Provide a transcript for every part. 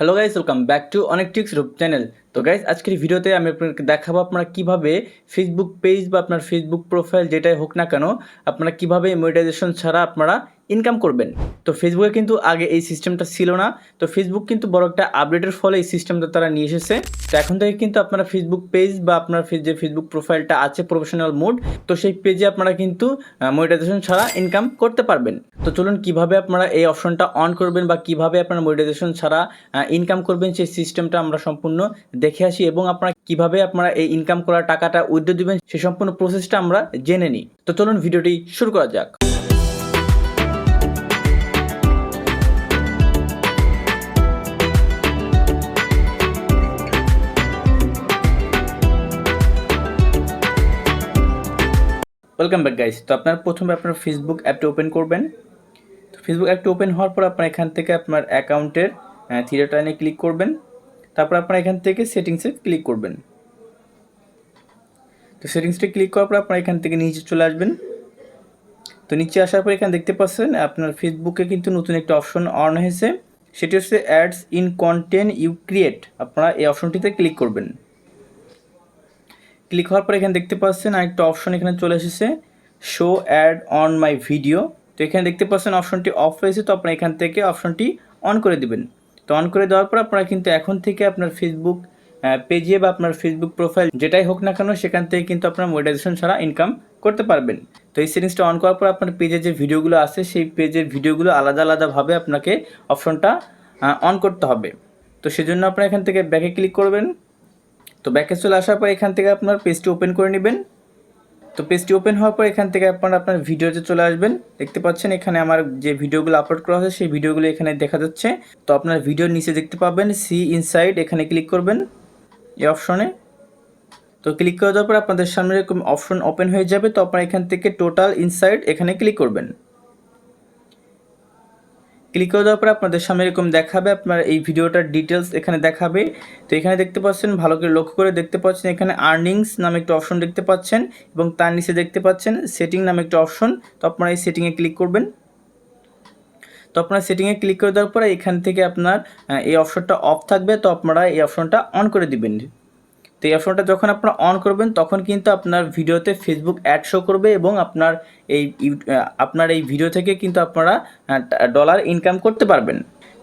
hello guys welcome back to অনেক টিক্স রূপ চ্যানেল তো গাইস আজকের ভিডিওতে আমি আপনাকে দেখাবো আপনারা কীভাবে ফেসবুক পেজ বা আপনার ফেসবুক প্রোফাইল যেটাই হোক না কেন, আপনারা কীভাবে মনিটাইজেশন ছাড়া আপনারা ইনকাম করবেন। তো ফেসবুকে কিন্তু আগে এই সিস্টেমটা ছিল না। তো ফেসবুক কিন্তু বড় একটা আপডেটের ফলে এই সিস্টেমটা তারা নিয়ে এসেছে। তো এখন থেকে কিন্তু আপনারা ফেসবুক পেজ বা আপনার যে ফেসবুক প্রোফাইলটা আছে প্রফেশনাল মোড তো সেই পেজে আপনারা কিন্তু মনিটাইজেশন ছাড়া ইনকাম করতে পারবেন। তো চলুন কীভাবে আপনারা এই অপশনটা অন করবেন বা কীভাবে আপনারা মনিটাইজেশন ছাড়া ইনকাম করবেন সেই সিস্টেমটা আমরা সম্পূর্ণ দেখে আসি এবং আপনারা কীভাবে আপনারা এই ইনকাম করা টাকাটা উইথড্র দিবেন, সে সম্পূর্ণ প্রসেসটা আমরা জেনে নিই। তো চলুন ভিডিওটি শুরু করা যাক। ওয়েলকাম ব্যাক গাইস তো আপনার প্রথমে আপনার ফেসবুক অ্যাপটা ওপেন করবেন। তো ফেসবুক অ্যাপটা ওপেন হওয়ার পর আপনার এখান থেকে আপনার অ্যাকাউন্টের থ্রি টাইনে ক্লিক করবেন। তারপর আপনার এখান থেকে সেটিংসে ক্লিক করবেন। তো সেটিংসটা ক্লিক করার পর আপনারা এখান থেকে নিচে চলে আসবেন। তো নিচে আসার পর এখানে দেখতে পাচ্ছেন, আপনার ফেসবুকে কিন্তু নতুন একটা অপশন অন হয়েছে। সেটি হচ্ছে ads in content you create আপনারা এই অপশনটিতে ক্লিক করবেন। ক্লিক হওয়ার পর এখানে দেখতে পাচ্ছেন আরেকটা অপশন এখানে চলে এসেছে show ad on my video তো এখানে দেখতে পাচ্ছেন অপশনটি অফ রয়েছে তো আপনারা এখান থেকে অপশনটি অন করে দিবেন। তো অন করে দেওয়ার পর আপনারা কিন্তু এখন থেকে আপনার ফেসবুক পেজে বা আপনার ফেসবুক প্রোফাইল যেটাই হোক না কেন, সেখান থেকে কিন্তু আপনার মনিটাইজেশন ছাড়া ইনকাম করতে পারবেন। তো এই সেটিংসটা অন করার পর আপনার পেজে যে ভিডিওগুলো আছে, সেই পেজের ভিডিওগুলো আলাদা আলাদাভাবে আপনাকে অপশনটা অন করতে হবে। তো সেজন্য আপনারা এখান থেকে ব্যাকে ক্লিক করবেন। তো ব্যাকে চলে আসার পর এখান থেকে আপনার পেজটি ওপেন করে নেবেন। তো পেজটি ওপেন হওয়ার পর এখান থেকে আপনারা আপনার ভিডিওতে চলে আসবেন। দেখতে পাচ্ছেন এখানে আমার যে ভিডিওগুলো আপলোড করা হয়েছে, সেই ভিডিওগুলো এখানে দেখা যাচ্ছে। তো আপনার ভিডিওর নিচে দেখতে পাবেন সি ইনসাইড এখানে ক্লিক করবেন এই অপশনে তো ক্লিক করে দেওয়ার পর আপনাদের সামনে এরকম অপশন ওপেন হয়ে যাবে। তো আপনারা এখান থেকে টোটাল ইনসাইড এখানে ক্লিক করবেন। ক্লিক করে দেওয়ার পরে আপনাদের সামনে এরকম দেখাবে, আপনার এই ভিডিওটার ডিটেলস এখানে দেখাবে। তো এখানে দেখতে পাচ্ছেন, ভালো করে লক্ষ্য করে দেখতে পাচ্ছেন, এখানে আর্নিংস নামে একটা অপশন দেখতে পাচ্ছেন এবং তার নিচে দেখতে পাচ্ছেন সেটিং নামে একটা অপশন তো আপনারা এই সেটিংয়ে ক্লিক করবেন। তো আপনারা সেটিংয়ে ক্লিক করে দেওয়ার পরে এখান থেকে আপনার এই অপশনটা অফ থাকবে। তো আপনারা এই অপশনটা অন করে দিবেন। তো এই অপশনটা যখন আপনারা অন করবেন, তখন কিন্তু আপনার ভিডিওতে ফেসবুক অ্যাড শো করবে এবং আপনার এই আপনার এই ভিডিও থেকে কিন্তু আপনারা ডলার ইনকাম করতে পারবেন।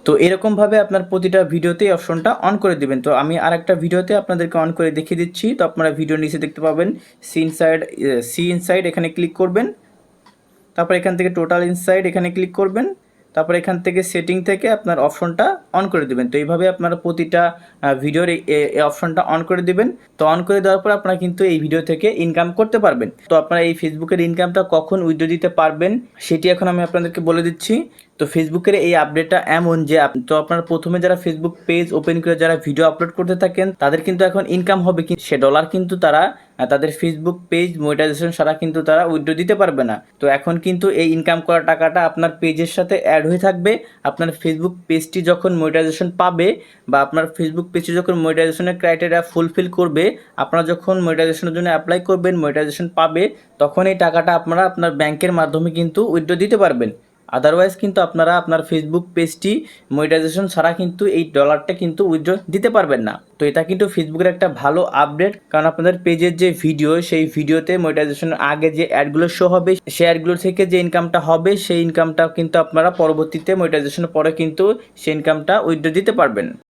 তো এরকমভাবে আপনার প্রতিটা ভিডিওতে অপশনটা অন করে দিবেন। তো আমি আর একটা ভিডিওতে আপনাদেরকে অন করে দেখিয়ে দিচ্ছি। তো আপনারা ভিডিও নিচে দেখতে পাবেন সি ইনসাইড সি ইনসাইড এখানে ক্লিক করবেন। তারপর এখান থেকে টোটাল ইনসাইড এখানে ক্লিক করবেন। তারপর এখান থেকে সেটিং থেকে আপনার অপশনটা অন করে দিবেন। তো এইভাবে আপনারা প্রতিটা ভিডিওর এই- অপশনটা অন করে দিবেন। তো অন করে দেওয়ার পর আপনারা কিন্তু এই ভিডিও থেকে ইনকাম করতে পারবেন। তো আপনারা এই ফেসবুকের ইনকামটা কখন উইথড্র দিতে পারবেন, সেটি এখন আমি আপনাদেরকে বলে দিচ্ছি। তো ফেসবুকের এই আপডেটটা এমন যে তো আপনারা প্রথমে যারা ফেসবুক পেজ ওপেন করে যারা ভিডিও আপলোড করতে থাকেন, তাদের কিন্তু এখন ইনকাম হবে সে ডলার কিন্তু তারা তাদের ফেসবুক পেজ মনিটাইজেশন ছাড়া কিন্তু তারা উইথড্র দিতে পারবে না। তো এখন কিন্তু এই ইনকাম করা টাকাটা আপনার পেজের সাথে অ্যাড হয়ে থাকবে। আপনার ফেসবুক পেজটি যখন মনিটাইজেশন পাবে বা আপনার ফেসবুক পেজটি যখন মনিটাইজেশনের ক্রাইটেরিয়া ফুলফিল করবে, আপনারা যখন মনিটাইজেশনের জন্য অ্যাপ্লাই করবেন মনিটাইজেশন পাবে, তখন এই টাকাটা আপনারা আপনার ব্যাংকের মাধ্যমে কিন্তু উইড্রো দিতে পারবেন। আদারওয়াইজ কিন্তু আপনারা আপনার ফেসবুক পেজটি মনিটাইজেশন ছাড়া কিন্তু এই ডলারটা কিন্তু উইথড্র দিতে পারবেন না। তো এটা কিন্তু ফেসবুকের একটা ভালো আপডেট কারণ আপনাদের পেজের যে ভিডিও সেই ভিডিওতে মনিটাইজেশনের আগে যে অ্যাডগুলো শো হবে, সেই অ্যাডগুলো থেকে যে ইনকামটা হবে, সেই ইনকামটা কিন্তু আপনারা পরবর্তীতে মনিটাইজেশনের পরে কিন্তু সেই ইনকামটা উইথড্র দিতে পারবেন।